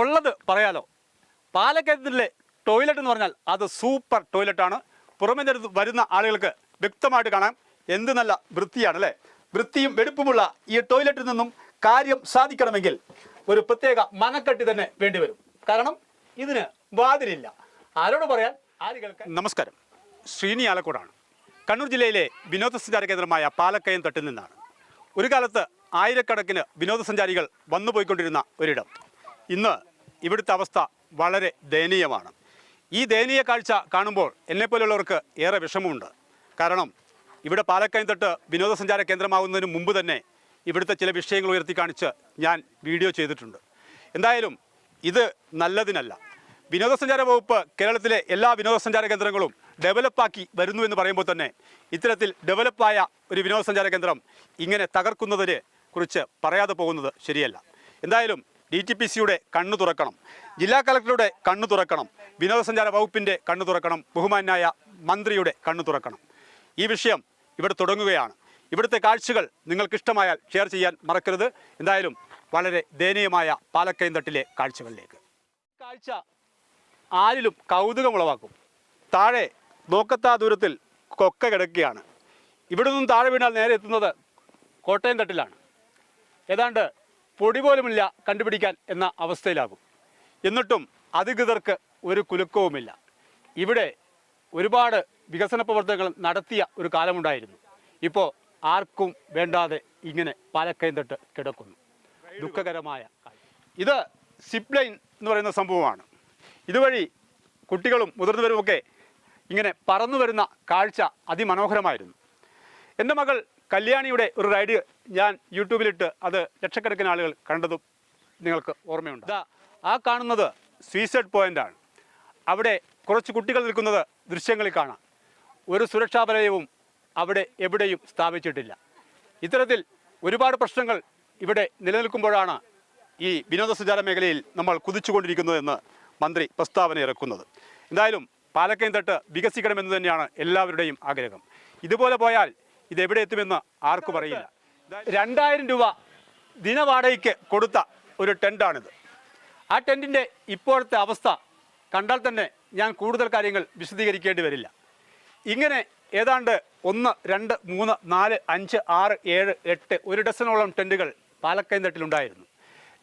ഉള്ളത് പറയാലോ. പാലക്കയത്തിലെ ടോയ്ലറ്റ് എന്ന് പറഞ്ഞാൽ അത് സൂപ്പർ ടോയ്ലറ്റാണ് പുറമെ നിന്ന് വരുന്ന ആളുകൾക്ക് വ്യക്തമായിട്ട് കാണാം എന്ത് നല്ല വൃത്തിയാണ് അല്ലേ? വൃത്തിയും വെടുപ്പുമുള്ള ഈ ടോയ്ലറ്റിൽ നിന്നും കാര്യം സാധിക്കണമെങ്കിൽ ഒരു പ്രത്യേക മനക്കെട്ടി തന്നെ വേണ്ടിവരും കാരണം ഇതിന് വാതിലില്ല. ആരോട് പറയാൻ? ആര് കേൾക്കാൻ നമസ്കാരം. ശ്രീനി ആലക്കോടാണ്. കണ്ണൂർ ജില്ലയിലെ വിനോദസഞ്ചാര കേന്ദ്രമായ പാലക്കയം തട്ടിൽ നിന്നാണ്. ഒരു കാലത്ത് ആയിരക്കണക്കിന് വിനോദസഞ്ചാരികൾ വന്നു പോയിക്കൊണ്ടിരുന്ന ഒരിടം. ഇന്ന് ഇവിടുത്തെ അവസ്ഥ വളരെ ദയനീയമാണ്. ഈ ദയനീയ കാഴ്ച കാണുമ്പോൾ എന്നെപ്പോലുള്ളവർക്ക് ഏറെ വിഷമമുണ്ട്. കാരണം ഇവിടെ പാലക്കയം തൊട്ട് വിനോദസഞ്ചാര കേന്ദ്രമാകുന്നതിന് മുമ്പ് തന്നെ ഇവിടുത്തെ ചില വിഷയങ്ങൾ ഉയർത്തി കാണിച്ച് ഞാൻ വീഡിയോ ചെയ്തിട്ടുണ്ട്. എന്തായാലും ഇത് നല്ലതിനല്ല. വിനോദസഞ്ചാര വകുപ്പ് കേരളത്തിലെ എല്ലാ വിനോദസഞ്ചാര കേന്ദ്രങ്ങളും ഡെവലപ്പാക്കി വരുന്നു എന്ന് പറയുമ്പോൾ തന്നെ ഇത്തരത്തിൽ ഡെവലപ്പായ ഒരു വിനോദസഞ്ചാര കേന്ദ്രം ഇങ്ങനെ തകർക്കുന്നതിനെ കുറിച്ച് പറയാതെ പോകുന്നത് ശരിയല്ല. എന്തായാലും ഡി ടി പി സിയുടെ കണ്ണു തുറക്കണം. ജില്ലാ കളക്ടറുടെ കണ്ണു തുറക്കണം. വിനോദസഞ്ചാര വകുപ്പിന്റെ കണ്ണു തുറക്കണം. ബഹുമാനായ മന്ത്രിയുടെ കണ്ണു തുറക്കണം. ഈ വിഷയം ഇവിടെ തുടങ്ങുകയാണ്. ഇവിടുത്തെ കാഴ്ചകൾ നിങ്ങൾക്കിഷ്ടമായാൽ ഷെയർ ചെയ്യാൻ മറക്കരുത്. എന്തായാലും വളരെ ദയനീയമായ പാലക്കൈന്തട്ടിലെ കാഴ്ചകളിലേക്ക്. കാഴ്ച ആരിലും കൗതുകമുളവാക്കും. താഴെ നോക്കത്താ ദൂരത്തിൽ കൊക്ക കിടക്കുകയാണ്. ഇവിടെ നിന്നും താഴെ വീണാൽ നേരെ എത്തുന്നത് കോട്ടയം തട്ടിലാണ്. ഏതാണ്ട് പൊടി പോലുമില്ല കണ്ടുപിടിക്കാൻ എന്ന അവസ്ഥയിലാകും. എന്നിട്ടും അധികൃതർക്ക് ഒരു കുലുക്കവുമില്ല. ഇവിടെ ഒരുപാട് വികസന പ്രവർത്തനങ്ങൾ നടത്തിയ ഒരു കാലമുണ്ടായിരുന്നു. ഇപ്പോൾ ആർക്കും വേണ്ടാതെ ഇങ്ങനെ പാലക്കയം തൊട്ട് കിടക്കുന്നു. ദുഃഖകരമായ ഇത് സിപ്ലൈൻ ലൈൻ എന്ന് പറയുന്ന സംഭവമാണ്. ഇതുവഴി കുട്ടികളും മുതിർന്നവരുമൊക്കെ ഇങ്ങനെ പറന്നു വരുന്ന കാഴ്ച അതിമനോഹരമായിരുന്നു. എന്റെ മകൾ കല്യാണിയുടെ ഒരു റൈഡ് ഞാൻ യൂട്യൂബിലിട്ട് അത് ലക്ഷക്കണക്കിന് ആളുകൾ കണ്ടതും നിങ്ങൾക്ക് ഓർമ്മയുണ്ട്. ദാ ആ കാണുന്നത് സൂയിസൈഡ് പോയിന്റാണ് അവിടെ കുറച്ച് കുട്ടികൾ നിൽക്കുന്നത് ദൃശ്യങ്ങളിൽ കാണാം. ഒരു സുരക്ഷാ വലയവും അവിടെ എവിടെയും സ്ഥാപിച്ചിട്ടില്ല. ഇത്തരത്തിൽ ഒരുപാട് പ്രശ്നങ്ങൾ ഇവിടെ നിലനിൽക്കുമ്പോഴാണ് ഈ വിനോദസഞ്ചാര മേഖലയിൽ നമ്മൾ കുതിച്ചുകൊണ്ടിരിക്കുന്നതെന്ന് മന്ത്രി പ്രസ്താവന ഇറക്കുന്നത്. എന്തായാലും പാലക്കയം തട്ട് വികസിക്കണമെന്ന് തന്നെയാണ് എല്ലാവരുടെയും ആഗ്രഹം. ഇതുപോലെ പോയാൽ ഇത് എവിടെ എത്തുമെന്ന് ആർക്കും അറിയില്ല രണ്ടായിരം രൂപ ദിനവാടകയ്ക്ക് കൊടുത്ത ഒരു ടെന്റാണിത് ആ ടെന്റിന്റെ ഇപ്പോഴത്തെ അവസ്ഥ കണ്ടാൽ തന്നെ ഞാൻ കൂടുതൽ കാര്യങ്ങൾ വിശദീകരിക്കേണ്ടി വരില്ല. ഇങ്ങനെ ഏതാണ്ട് ഒന്ന് രണ്ട് മൂന്ന് നാല് അഞ്ച് ആറ് ഏഴ് എട്ട് ഒരു ഡസനോളം ടെന്റുകൾ പാലക്കയം തട്ടിലുണ്ടായിരുന്നു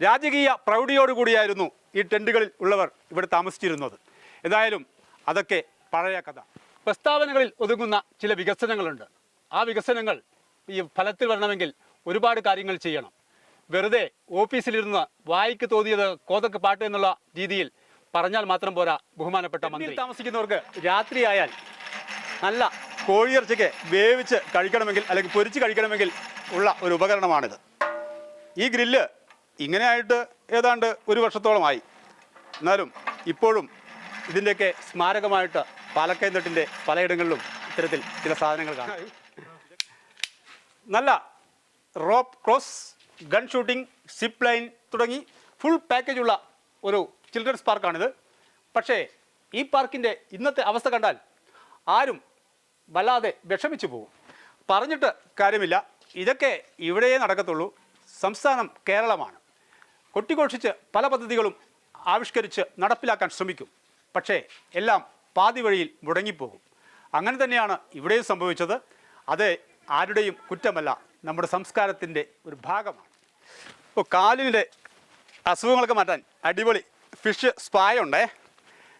രാജകീയ പ്രൗഢിയോടുകൂടിയായിരുന്നു ഈ ടെന്റുകളിൽ ഉള്ളവർ ഇവിടെ താമസിച്ചിരുന്നത്. എന്തായാലും അതൊക്കെ പഴയ കഥ. പ്രസ്താവനകളിൽ ഒതുങ്ങുന്ന ചില വികസനങ്ങളുണ്ട്. ആ വികസനങ്ങൾ ഈ ഫലത്തിൽ വരണമെങ്കിൽ ഒരുപാട് കാര്യങ്ങൾ ചെയ്യണം. വെറുതെ ഓഫീസിലിരുന്ന് വായിക്ക് തോന്നിയത് കോതക്ക് പാട്ട് എന്നുള്ള രീതിയിൽ പറഞ്ഞാൽ മാത്രം പോരാ ബഹുമാനപ്പെട്ട മന്ത്രി. താമസിക്കുന്നവർക്ക് രാത്രിയായാൽ നല്ല കോഴിയിറച്ചിക്ക് വേവിച്ച് കഴിക്കണമെങ്കിൽ അല്ലെങ്കിൽ പൊരിച്ച് കഴിക്കണമെങ്കിൽ ഉള്ള ഒരു ഉപകരണമാണിത്. ഈ ഗ്രില്ല് ഇങ്ങനെയായിട്ട് ഏതാണ്ട് ഒരു വർഷത്തോളമായി. എന്നാലും ഇപ്പോഴും ഇതിന്റെയൊക്കെ സ്മാരകമായിട്ട് പാലക്കയം തട്ടിന്റെ പലയിടങ്ങളിലും ഇത്തരത്തിൽ ചില സാധനങ്ങൾ കാണാം. നല്ല rope cross gun shooting zip line തുടങ്ങി ഫുൾ പാക്കേജ് ഉള്ള ഒരു ചിൽഡ്രൻസ് പാർക്കാണിത്. പക്ഷേ ഈ പാർക്കിന്റെ ഇന്നത്തെ അവസ്ഥ കണ്ടാൽ ആരും വല്ലാതെ വിഷമിച്ചു പോകും. പറഞ്ഞിട്ട് കാര്യമില്ല. ഇതൊക്കെ ഇവിടെയേ നടക്കത്തുള്ളൂ. സംസ്ഥാനം കേരളമാണ്. കൊട്ടിഘോഷിച്ച് പല പദ്ധതികളും ആവിഷ്കരിച്ച് നടപ്പിലാക്കാൻ ശ്രമിക്കും. പക്ഷേ എല്ലാം പാതി വഴിയിൽ മുടങ്ങിപ്പോകും. അങ്ങനെ തന്നെയാണ് ഇവിടെയും സംഭവിച്ചത്. അത് ആരുടെയും കുറ്റമല്ല നമ്മുടെ സംസ്കാരത്തിന്റെ ഒരു ഭാഗമാണ്. ഇപ്പോൾ കാലിന്റെ അസുഖങ്ങളൊക്കെ മാറ്റാൻ അടിപൊളി ഫിഷ് സ്പായ ഉണ്ടേ.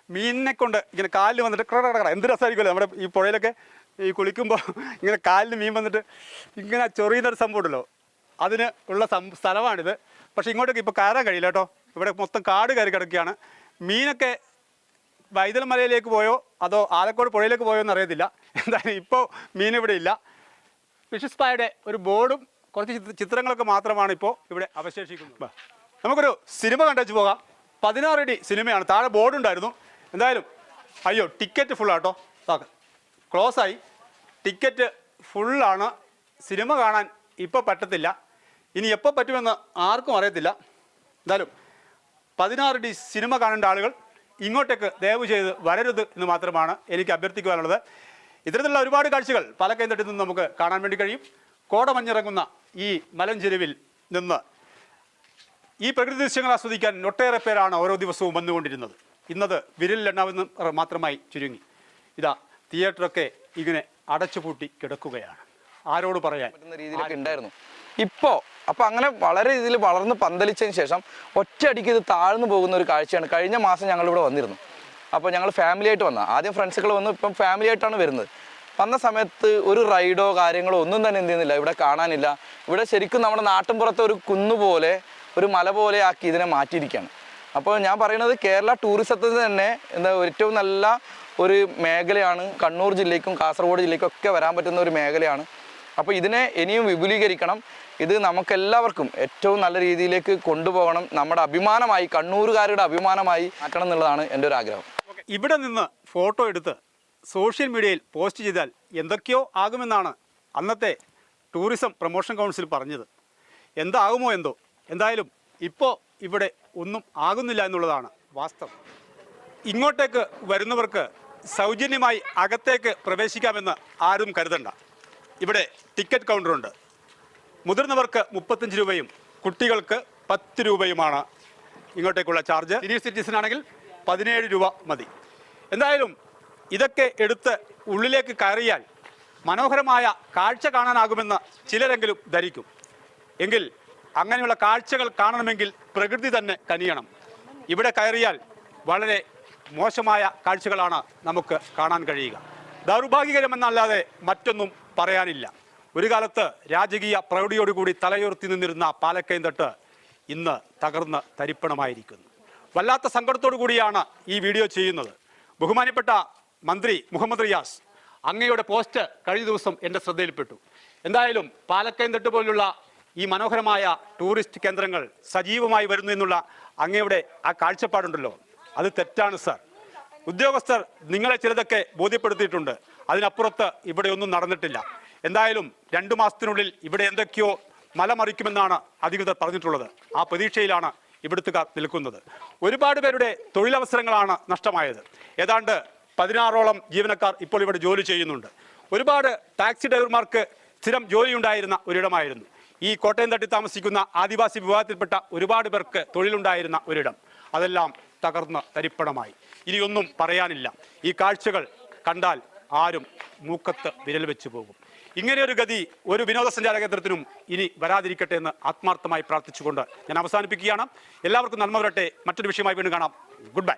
മീനിനെ കൊണ്ട് ഇങ്ങനെ കാലിൽ വന്നിട്ട് കട കട എന്ത് രസമായിരിക്കുമല്ലോ നമ്മുടെ ഈ പുഴയിലൊക്കെ ഈ കുളിക്കുമ്പോൾ ഇങ്ങനെ കാലിൽ മീൻ വന്നിട്ട് ഇങ്ങനെ ചൊറിയുന്ന ഒരു സംഭവം ഉണ്ടല്ലോ. അതിന് ഉള്ള സം സ്ഥലമാണിത്. പക്ഷേ ഇങ്ങോട്ടേക്ക് ഇപ്പോൾ കയറാൻ കഴിയില്ല കേട്ടോ. ഇവിടെ മൊത്തം കാട് കയറി കിടക്കുകയാണ്. മീനൊക്കെ വൈതൽ മലയിലേക്ക് പോയോ അതോ ആലക്കോട് പുഴയിലേക്ക് പോയോ എന്നറിയത്തില്ല. എന്തായാലും ഇപ്പോൾ മീൻ ഇവിടെ ഇല്ല. ഫിഷ് സ്പായുടെ ഒരു ബോർഡും കുറച്ച് ചിത്രങ്ങളൊക്കെ മാത്രമാണ് ഇപ്പോൾ ഇവിടെ അവശേഷിക്കുന്നത്. നമുക്കൊരു സിനിമ കണ്ടു പോകാം. പതിനാറടി സിനിമയാണ്. താഴെ ബോർഡുണ്ടായിരുന്നു എന്തായാലും അയ്യോ ടിക്കറ്റ് ഫുള്ളാട്ടോ ക്ലോസ് ആയി. ടിക്കറ്റ് ഫുള്ളാണ് സിനിമ കാണാൻ ഇപ്പോൾ പറ്റത്തില്ല. ഇനി എപ്പോൾ പറ്റുമെന്ന് ആർക്കും അറിയത്തില്ല. എന്തായാലും പതിനാറ് ഡി സിനിമ കാണേണ്ട ആളുകൾ ഇങ്ങോട്ടേക്ക് ദയവ് ചെയ്ത് വരരുത് എന്ന് മാത്രമാണ് എനിക്ക് അഭ്യർത്ഥിക്കുവാനുള്ളത്. ഇത്തരത്തിലുള്ള ഒരുപാട് കാഴ്ചകൾ പല കേന്ദ്രത്തിൽ നിന്ന് നമുക്ക് കാണാൻ വേണ്ടി കഴിയും. കോടമഞ്ഞിറങ്ങുന്ന ഈ മലഞ്ചെരുവിൽ നിന്ന് ഈ പ്രകൃതി ദൃശ്യങ്ങൾ ആസ്വദിക്കാൻ ഒട്ടേറെ പേരാണ് ഓരോ ദിവസവും വന്നുകൊണ്ടിരുന്നത്. ഇന്നത് വിരലിലെണ്ണാവുന്ന മാത്രമായി ചുരുങ്ങി. ഇതാ തിയേറ്ററൊക്കെ ഇങ്ങനെ അടച്ചുപൂട്ടി കിടക്കുകയാണ്. ആരോട് പറയാൻ? രീതിയിലൊക്കെ ഉണ്ടായിരുന്നു. ഇപ്പോ അപ്പൊ അങ്ങനെ വളരെ രീതിയിൽ വളർന്ന് പന്തലിച്ചതിന് ശേഷം ഒറ്റയടിക്ക് ഇത് താഴ്ന്നു പോകുന്ന ഒരു കാഴ്ചയാണ് കഴിഞ്ഞ മാസം ഞങ്ങളിവിടെ വന്നിരുന്നു. അപ്പോൾ ഞങ്ങൾ ഫാമിലി ആയിട്ട് വന്ന. ആദ്യം ഫ്രണ്ട്സുകൾ വന്നു ഇപ്പം ഫാമിലി ആയിട്ടാണ് വരുന്നത്. വന്ന സമയത്ത് ഒരു റൈഡോ കാര്യങ്ങളോ ഒന്നും തന്നെ എന്ത് ചെയ്യുന്നില്ല. ഇവിടെ കാണാനില്ല. ഇവിടെ ശരിക്കും നമ്മുടെ നാട്ടിൻ പുറത്തെ ഒരു കുന്നുപോലെ ഒരു മല പോലെ ആക്കി ഇതിനെ മാറ്റിയിരിക്കുകയാണ് അപ്പോൾ ഞാൻ പറയുന്നത് കേരള ടൂറിസത്തിന് തന്നെ എന്താ ഏറ്റവും നല്ല ഒരു മേഖലയാണ്. കണ്ണൂർ ജില്ലയ്ക്കും കാസർഗോഡ് ജില്ലയ്ക്കും ഒക്കെ വരാൻ പറ്റുന്ന ഒരു മേഖലയാണ്. അപ്പോൾ ഇതിനെ ഇനിയും വിപുലീകരിക്കണം. ഇത് നമുക്കെല്ലാവർക്കും ഏറ്റവും നല്ല രീതിയിലേക്ക് കൊണ്ടുപോകണം. നമ്മുടെ അഭിമാനമായി കണ്ണൂരുകാരുടെ അഭിമാനമായി മാറ്റണം എന്നുള്ളതാണ് എന്റെ ഒരു ആഗ്രഹം. ഇവിടെ നിന്ന് ഫോട്ടോ എടുത്ത് സോഷ്യൽ മീഡിയയിൽ പോസ്റ്റ് ചെയ്താൽ എന്തൊക്കെയോ ആകുമെന്നാണ് അന്നത്തെ ടൂറിസം പ്രൊമോഷൻ കൗൺസിൽ പറഞ്ഞത്. എന്താകുമോ എന്തോ. എന്തായാലും ഇപ്പോൾ ഇവിടെ ഒന്നും ആകുന്നില്ല എന്നുള്ളതാണ് വാസ്തവം. ഇങ്ങോട്ടേക്ക് വരുന്നവർക്ക് സൗജന്യമായി അകത്തേക്ക് പ്രവേശിക്കാമെന്ന് ആരും കരുതണ്ട. ഇവിടെ ടിക്കറ്റ് കൗണ്ടറുണ്ട്. മുതിർന്നവർക്ക് മുപ്പത്തഞ്ച് രൂപയും കുട്ടികൾക്ക് പത്ത് രൂപയുമാണ് ഇങ്ങോട്ടേക്കുള്ള ചാർജ്. സീനിയർ സിറ്റിസൺ ആണെങ്കിൽ പതിനേഴ് രൂപ മതി. എന്തായാലും ഇതൊക്കെ എടുത്ത് ഉള്ളിലേക്ക് കയറിയാൽ മനോഹരമായ കാഴ്ച കാണാനാകുമെന്ന് ചിലരെങ്കിലും ധരിക്കും. എങ്കിൽ അങ്ങനെയുള്ള കാഴ്ചകൾ കാണണമെങ്കിൽ പ്രകൃതി തന്നെ കനിയണം. ഇവിടെ കയറിയാൽ വളരെ മോശമായ കാഴ്ചകളാണ് നമുക്ക് കാണാൻ കഴിയുക. ദൗർഭാഗ്യകരമെന്നല്ലാതെ മറ്റൊന്നും പറയാനില്ല. ഒരു കാലത്ത് രാജകീയ പ്രൗഢിയോടുകൂടി തലയുയർത്തി നിന്നിരുന്ന പാലക്കയം തട്ട് ഇന്ന് തകർന്ന് തരിപ്പണമായിരിക്കുന്നു. വല്ലാത്ത സങ്കടത്തോടു കൂടിയാണ് ഈ വീഡിയോ ചെയ്യുന്നത്. ബഹുമാനപ്പെട്ട മന്ത്രി മുഹമ്മദ് റിയാസ് അങ്ങയുടെ പോസ്റ്റ് കഴിഞ്ഞ ദിവസം എന്റെ ശ്രദ്ധയിൽപ്പെട്ടു. എന്തായാലും പാലക്കയം തട്ട് പോലുള്ള ഈ മനോഹരമായ ടൂറിസ്റ്റ് കേന്ദ്രങ്ങൾ സജീവമായി വരുന്നു എന്നുള്ള അങ്ങയുടെ ആ കാഴ്ചപ്പാടുണ്ടല്ലോ. അത് തെറ്റാണ് സാർ. ഉദ്യോഗസ്ഥർ നിങ്ങളെ ചിലതൊക്കെ ബോധ്യപ്പെടുത്തിയിട്ടുണ്ട്. അതിനപ്പുറത്ത് ഇവിടെ ഒന്നും നടന്നിട്ടില്ല. എന്തായാലും രണ്ടു മാസത്തിനുള്ളിൽ ഇവിടെ എന്തൊക്കെയോ മലമറിക്കുമെന്നാണ് അധികൃതർ പറഞ്ഞിട്ടുള്ളത്. ആ പ്രതീക്ഷയിലാണ് ഇവിടുത്തുകാർ നിൽക്കുന്നത്. ഒരുപാട് പേരുടെ തൊഴിലവസരങ്ങളാണ് നഷ്ടമായത്. ഏതാണ്ട് പതിനാറോളം ജീവനക്കാർ ഇപ്പോൾ ഇവിടെ ജോലി ചെയ്യുന്നുണ്ട്. ഒരുപാട് ടാക്സി ഡ്രൈവർമാർക്ക് സ്ഥിരം ജോലിയുണ്ടായിരുന്ന ഒരിടമായിരുന്നു. ഈ കോട്ടയം തട്ടി താമസിക്കുന്ന ആദിവാസി വിഭാഗത്തിൽപ്പെട്ട ഒരുപാട് പേർക്ക് തൊഴിലുണ്ടായിരുന്ന ഒരിടം. അതെല്ലാം തകർന്ന് തരിപ്പണമായി. ഇനിയൊന്നും പറയാനില്ല. ഈ കാഴ്ചകൾ കണ്ടാൽ ആരും മൂക്കത്ത് വിരൽ വെച്ച് പോകും. ഇങ്ങനെയൊരു ഗതി ഒരു വിനോദസഞ്ചാര കേന്ദ്രത്തിനും ഇനി വരാതിരിക്കട്ടെ എന്ന് ആത്മാർത്ഥമായി പ്രാർത്ഥിച്ചുകൊണ്ട് ഞാൻ അവസാനിപ്പിക്കുകയാണ്. എല്ലാവർക്കും നന്മ വരട്ടെ. മറ്റൊരു വിഷയമായി വീണ്ടും കാണാം. Good bye